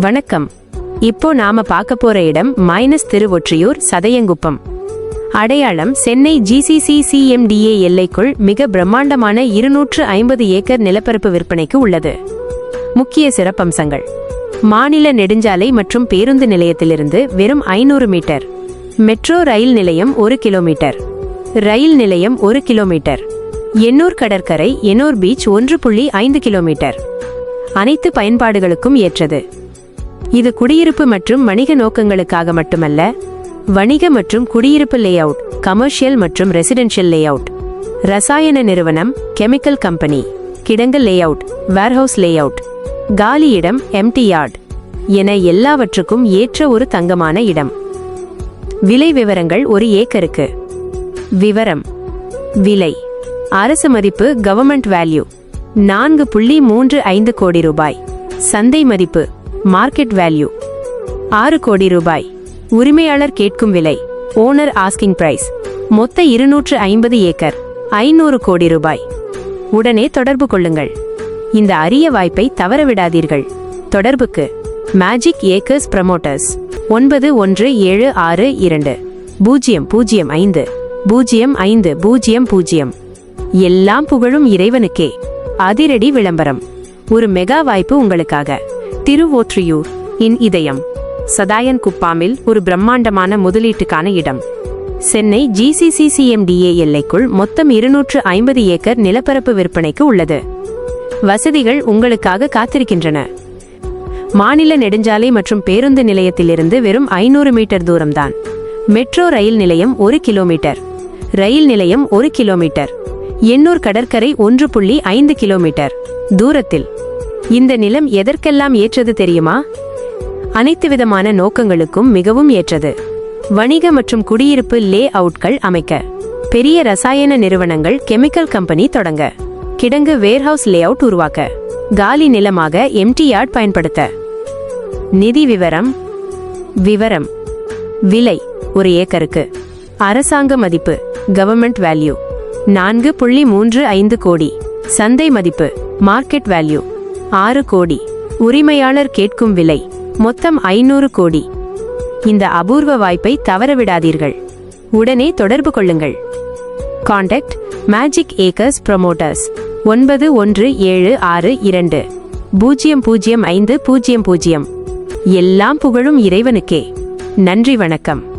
வணக்கம். இப்போ நாம பார்க்க போற இடம் மைனஸ் திருவொற்றியூர் சதையங்குப்பம். அடையாளம் சென்னை ஜிசிசி சிஎம்டிஏ எல்லைக்குள் மிக பிரம்மாண்டமான இருநூற்று ஐம்பது ஏக்கர் நிலப்பரப்பு விற்பனைக்கு உள்ளது. முக்கிய சிறப்பம்சங்கள். மாநில நெடுஞ்சாலை மற்றும் பேருந்து நிலையத்திலிருந்து வெறும் ஐநூறு மீட்டர். மெட்ரோ ரயில் நிலையம் ஒரு கிலோமீட்டர். ரயில் நிலையம் ஒரு கிலோமீட்டர். எண்ணூர் கடற்கரை எண்ணூர் பீச் ஒன்று புள்ளி ஐந்து கிலோமீட்டர். அனைத்து பயன்பாடுகளுக்கும் ஏற்றது. இது குடியிருப்பு மற்றும் வணிக நோக்கங்களுக்காக மட்டுமல்ல வணிக மற்றும் குடியிருப்பு லேஅவுட் கமர்ஷியல் மற்றும் ரெசிடென்ஷியல் லேஅவுட் ரசாயன நிறுவனம் கெமிக்கல் கம்பெனி கிடங்கு லேஅவுட் வேர்ஹவுஸ் லேஅவுட் காலி இடம் எம்டி யார்ட் என எல்லாவற்றுக்கும் ஏற்ற ஒரு தங்கமான இடம். விலை விவரங்கள் ஒரு ஏக்கருக்கு. விவரம். விலை. அரசு மதிப்பு கவர்மெண்ட் வேல்யூ நான்கு புள்ளி மூன்று ஐந்து கோடி ரூபாய். சந்தை மதிப்பு மார்க்கெட் வேல்யூ ஆறு கோடி ரூபாய். உரிமையாளர் கேட்கும் விலை. ஓனர் ஆஸ்கிங் பிரைஸ் மொத்த இருநூற்று ஐம்பது ஏக்கர். ஐநூறு கோடி ரூபாய். உடனே தொடர்பு கொள்ளுங்கள். இந்த அரிய வாய்ப்பை தவறவிடாதீர்கள். தொடர்புக்கு மேஜிக் ஏக்கர்ஸ் ப்ரமோட்டர்ஸ் ஒன்பது ஒன்று ஏழு ஆறு இரண்டு. பூஜ்ஜியம் பூஜ்ஜியம் ஐந்து. பூஜ்ஜியம் ஐந்து பூஜ்ஜியம் பூஜ்ஜியம். எல்லாம் புகழும் இறைவனுக்கே. அதிரடி விளம்பரம். ஒரு மெகா வாய்ப்பு உங்களுக்காக. திருவோற்றியூர் இன் இதயம். சதாயன் குப்பாமில் ஒரு பிரம்மாண்டமான முதலீட்டுக்கான இடம். சென்னை ஜிசிசிசிஎம்டிஏ எல்லைக்குள் மொத்தம் இருநூற்று ஐம்பது ஏக்கர் நிலப்பரப்பு விற்பனைக்கு உள்ளது. வசதிகள் உங்களுக்காக காத்திருக்கின்றன. மாநில நெடுஞ்சாலை மற்றும் பேருந்து நிலையத்திலிருந்து வெறும் ஐநூறு மீட்டர் தூரம்தான். மெட்ரோ ரயில் நிலையம் ஒரு கிலோமீட்டர். ரயில் நிலையம் ஒரு கிலோமீட்டர். எண்ணூர் கடற்கரை ஒன்று புள்ளி ஐந்து கிலோமீட்டர். தூரத்தில் இந்த நிலம் எதற்கெல்லாம் ஏற்றது தெரியுமா? அனைத்து விதமான நோக்கங்களுக்கும் மிகவும் ஏற்றது. வணிக மற்றும் குடியிருப்பு லே அவுட்கள் அமைக்க பெரிய ரசாயன நிறுவனங்கள் கெமிக்கல் கம்பெனி தொடங்க கிடங்கு வேர்ஹவுஸ் லே அவுட் உருவாக்க காலி நிலமாக எம்டி யார்ட் பயன்படுத்த. நிதி விவரம் விவரம் விலை ஒரு ஏக்கருக்கு. அரசாங்க மதிப்பு கவர்மெண்ட் வேல்யூ நான்கு புள்ளி மூன்று ஐந்து கோடி. சந்தை மதிப்பு மார்க்கெட் வேல்யூ ஆறு கோடி. உரிமையாளர் கேட்கும் விலை மொத்தம் ஐநூறு கோடி. இந்த அபூர்வ வாய்ப்பை தவறவிடாதீர்கள். உடனே தொடர்பு கொள்ளுங்கள். காண்டாக்ட் மேஜிக் ஏக்கர்ஸ் ப்ரொமோட்டர்ஸ் ஒன்பது ஒன்று ஏழு ஆறு இரண்டு. பூஜ்ஜியம் பூஜ்ஜியம் ஐந்து பூஜ்ஜியம் பூஜ்ஜியம் எல்லாம் புகழும் இறைவனுக்கே. நன்றி வணக்கம்.